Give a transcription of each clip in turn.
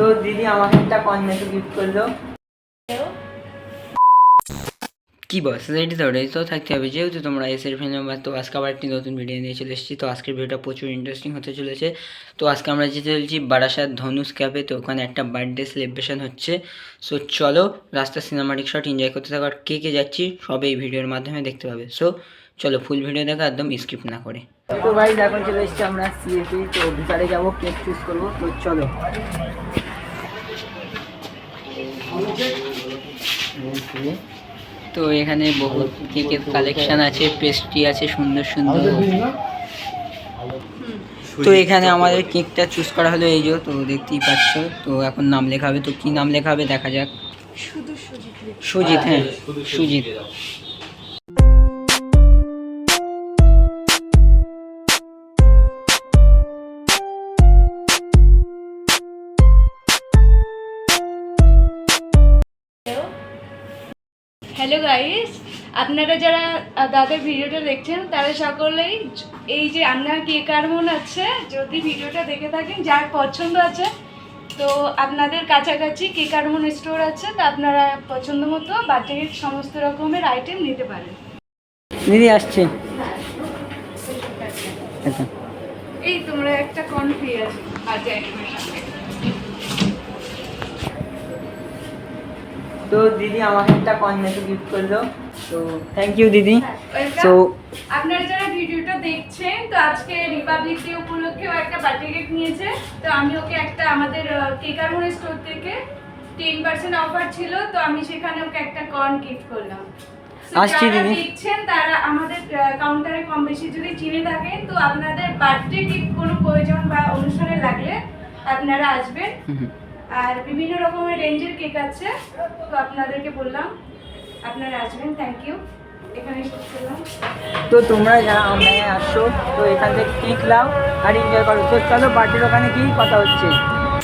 তো দিদি আমাকে একটা কন্যাকে গিফট করল। কি বস রেডি তো? রেডি তো থাকতে হবে। যেহেতু তোমরা এসের ফিল্ম তো আজকে আবার একটি নতুন ভিডিও নিয়ে চলে এসেছি তো আজকের ভিডিওটা প্রচুর ইন্টারেস্টিং হতে চলেছে। তো আজকে আমরা যেতে চলেছি বারাসাত ধনুষ ক্যাফে তো ওখানে একটা বার্থডে সেলিব্রেশন হচ্ছে। সো চলো রাস্তা সিনেমাটিক শট এনজয় করতে থাকো। আর কে কে যাচ্ছি সব এই ভিডিওর মাধ্যমে দেখতে পাবে। সো চলো ফুল ভিডিও দেখা একদম স্কিপ না করে। তো ভাই এখন চলে এসেছি আমরা সিএপি তো ভিতরে যাব কেক চুজ করব। তো চলো। তো এখানে বহুত কেকের কালেকশন আছে পেস্ট্রি আছে সুন্দর সুন্দর। তো এখানে আমাদের কেকটা চুজ করা হলো এই যে তো দেখতেই পাচ্ছ। তো এখন নাম লেখা হবে তো কি নাম লেখা হবে দেখা যাক। সুজিত হ্যাঁ সুজিত। হ্যালো গাইস আপনারা যারা দাদার ভিডিওটা দেখছেন তারা সকলেই এই যে আপনার কে কার মন আছে যদি ভিডিওটা দেখে থাকেন যার পছন্দ আছে তো আপনাদের কাছাকাছি কে কারমন স্টোর আছে তা আপনারা পছন্দ মতো বার্থডে সমস্ত রকমের আইটেম নিতে পারেন। দিদি আসছে। এই তোমরা একটা কর্ন ফ্রি আছে বার্থডে আইটেমের তো দিদি আমাকে একটা কন্যাকে গিফট করল তো থ্যাংক ইউ দিদি। Welcome. সো আপনারা যারা ভিডিওটা দেখছেন তো আজকে রিপাবলিক ডে উপলক্ষেও একটা বার্থডে কেক নিয়েছে। তো আমি ওকে একটা আমাদের কেকারমোন স্টোর থেকে টেন পার্সেন্ট অফার ছিল তো আমি সেখানে ওকে একটা কর্ন গিফট করলাম। আসছি দিদি। দেখছেন তারা আমাদের কাউন্টারে কম বেশি যদি চিনে থাকেন তো আপনাদের বার্থডে কেক কোনো প্রয়োজন বা অনুষ্ঠানে লাগলে আপনারা আসবেন। আর বিভিন্ন রকমের রেঞ্জের কেক আছে তো আপনাদেরকে বললাম আপনারা আসবেন থ্যাংক ইউ এখানে শেষ করলাম। তো তোমরা যারা অনলাইনে আসছো তো এখান থেকে কেক নাও আর এনজয় করো। তো চলো বার্থডের ওখানে কি কথা হচ্ছে?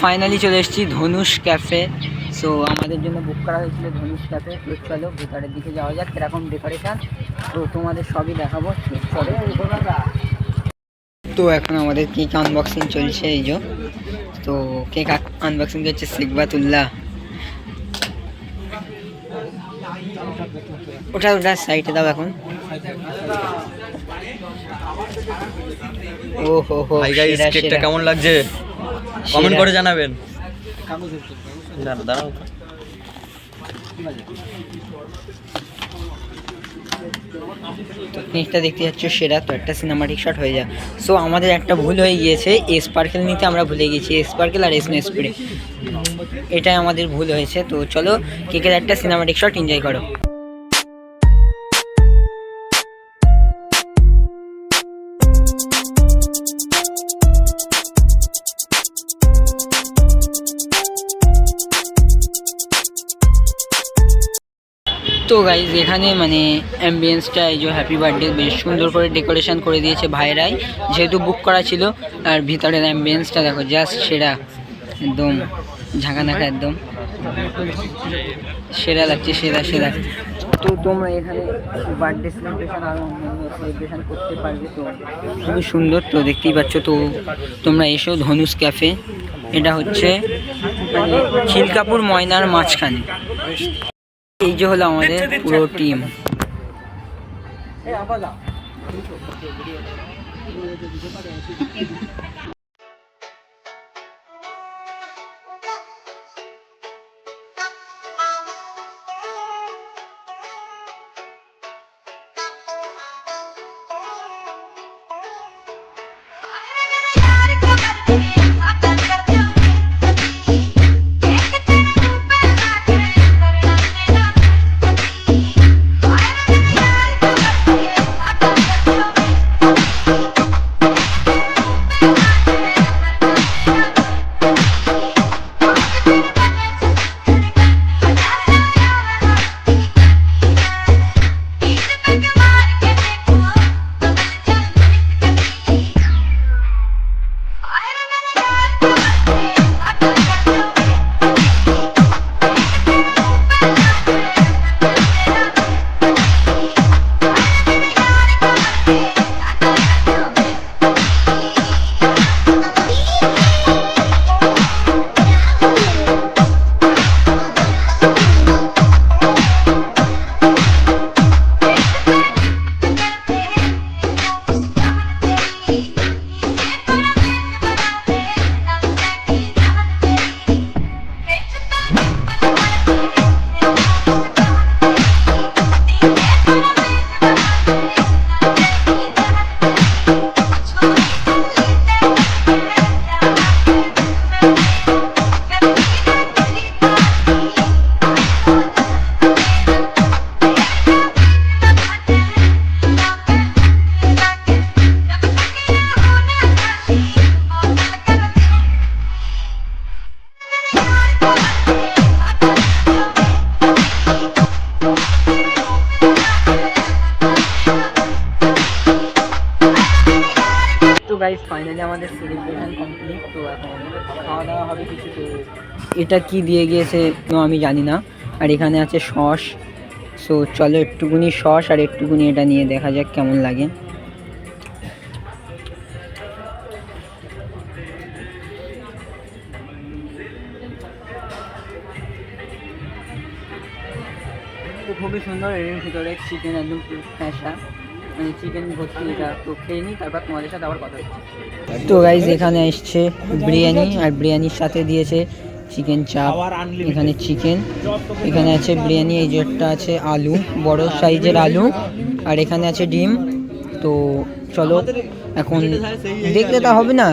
ফাইনালি চলে এসেছি ধনুষ ক্যাফে সো আমাদের জন্য বুক করা হয়েছিল ধনুষ ক্যাফে তো চলো ভেতরের দিকে যাওয়া যাক কীরকম ডেকোরেশন তো তোমাদের সবই দেখাবো তো চলো। তো এখন আমাদের কেক আনবক্সিং চলছে এই যে। তো কেক আনবক্সিং করছে? সিকবাতুল্লাহ। ওটা ওটা সাইডে দাও এখন। ও হো হো হাই গাইস কেকটা। কেমন লাগছে? কমেন্ট। করে জানাবেন। দাঁড়াও, দেখতে যাচ্ছ সেরা, তো একটা সিনেমাটিক শট হয়ে যায় সো আমাদের একটা ভুল হয়ে গিয়েছে স্পার্কেল নিতে আমরা ভুলে গেছি স্পার্কেল আর এসনো স্প্রে এটাই আমাদের ভুল হয়েছে, তো চলো কেকের একটা সিনেমাটিক শট এনজয় করো। তো গাইজ এখানে মানে অ্যাম্বিয়েন্সটা এই যে হ্যাপি বার্থডে বেশ সুন্দর করে ডেকোরেশন করে দিয়েছে ভাইরাই। যেহেতু বুক করা ছিল, আর ভিতরের অ্যাম্বিয়েন্সটা দেখো জাস্ট সেরা, একদম ঝাঁকানাকা, একদম। সেরা লাগছে, সেরা সেরা। তো তোমরা এখানে বার্থডে সেলিব্রেশন আর অন্যান্য সেলিব্রেশন করতে পারবে তো? খুবই সুন্দর, তো দেখতেই পাচ্ছ, তো তোমরা এসো ধনুষ ক্যাফে এটা হচ্ছে মানে ময়নার মাঝখানে। এই যে হলো আমাদের পুরো টিম গাইজ ফাইনালি আমাদের সেলিব্রেশন কমপ্লিট তো এখন খাওয়া দাওয়া হবে কিছু এটা কি দিয়ে গিয়েছে আমি জানি না। আর এখানে আছে সস সো চলো একটুকুনি সস আর একটুকুনি এটা নিয়ে দেখা যাক কেমন লাগে। খুবই সুন্দর এর ভিতরে চিকেন একদম মানে চিকেন ভর্তি, এটা তো তো গাইজ এখানে এসছে বিরিয়ানি, আর বিরিয়ানির সাথে দিয়েছে চিকেন চাপ এখানে চিকেন এখানে আছে বিরিয়ানি, এই যেটা আছে আলু, বড় সাইজের আলু, আর এখানে আছে ডিম। তো চলো, এখন দেখলে তা হবে না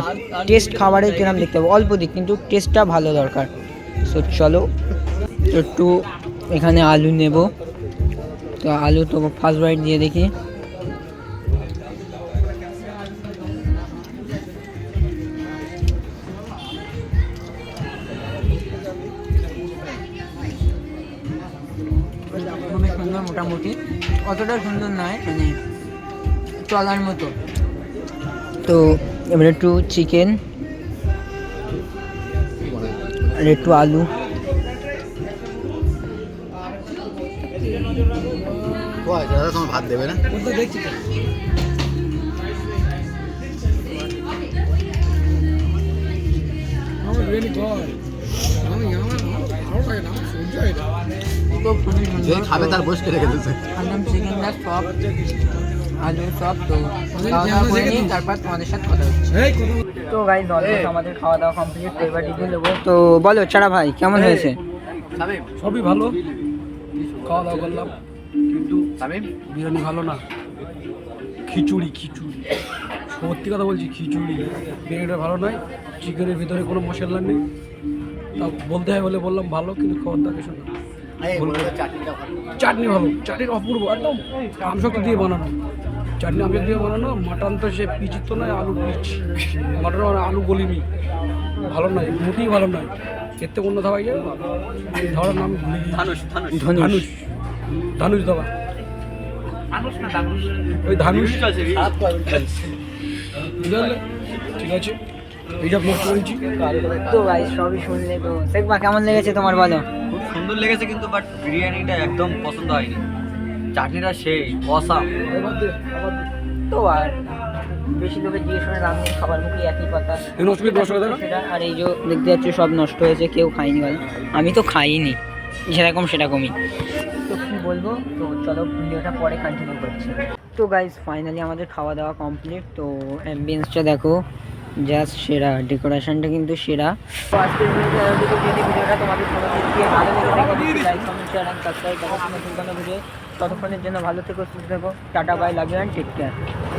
টেস্ট খাবারের কিরম দেখতে হবে, অল্প দিক, কিন্তু টেস্টটা ভালো দরকার। সো চলো, একটু এখানে আলু নেব। তো আলু তো ফার্স্ট বাইট দিয়ে দেখি। অতটা সুন্দর নয় মানে চলার মতো। তো এবার একটু চিকেন আর একটু আলু। তোমার ভাত দেবে না যে খাবে তার বসকে রেখে দিচ্ছে চিকেনটা সব আলু সব তো খাওয়া দাওয়া করে নিই তারপর তোমাদের সাথে কথা হচ্ছে। তো গাই অলমোস্ট আমাদের খাওয়া দাওয়া কমপ্লিট তো এবার টিফিন নেব। তো বলো ছাড়া ভাই কেমন হয়েছে? সবই ভালো। খাওয়া দাওয়া করলাম। কিন্তু বিরিয়ানি ভালো না। খিচুড়ি খিচুড়ি। সত্যি কথা বলছি খিচুড়ি। বিরিয়ানিটা ভালো নয়। চিকেনের ভিতরে কোনো মশলা নেই। তা বলতে হয় বলে বললাম ভালো কিন্তু খাওয়ার দাওয়া কিছু না। চাটনি ভালো। চাটনির অপূর্ব একদম আমশক্তি দিয়ে বানানো। চাটনি আমশক্তি দিয়ে বানানো মাটন তো সে পিচিত তো নয় আলু পিচ। মাটন আলু গলিনি ভালো নয় মোটেই ভালো নয়। এর থেকে অন্য ধাবাই ধাবার নাম ধানুষ ধানুষ ধনুষ দাবা ওই ধানুষ ঠিক আছে। এইসব নষ্ট করেছি। তো ভাই সবই শুনলে তো। দেখবা কেমন লেগেছে তোমার বলো? সুন্দর লেগেছে কিন্তু বাট বিরিয়ানিটা একদম পছন্দ হয়নি। চাটনিটা সেই অসাম। তো আর বেশি লোকে জিজ্ঞেস করে নেই মুখে একই কথা। সেটা আর এই যে দেখতে যাচ্ছ সব নষ্ট হয়েছে কেউ খায়নি বলো। আমি তো খাইনি সেরকম সেরকমই। তো কী বলব? তো চলো ভিডিওটা পরে কন্টিনিউ করছি। তো গাইজ ফাইনালি আমাদের খাওয়া দাওয়া কমপ্লিট তো অ্যাম্বিয়েন্সটা দেখো। জাস্ট সেরা ডেকোরেশনটা কিন্তু সেরা আজকের ভিডিওটা তোমাদের ভালো লেগে থাকে like comment share and subscribe video ততক্ষণের জন্য ভালো থেকো সুস্থ থেকো টাটা বাই লাগবে ইউ অ্যান্ড টেক কেয়ার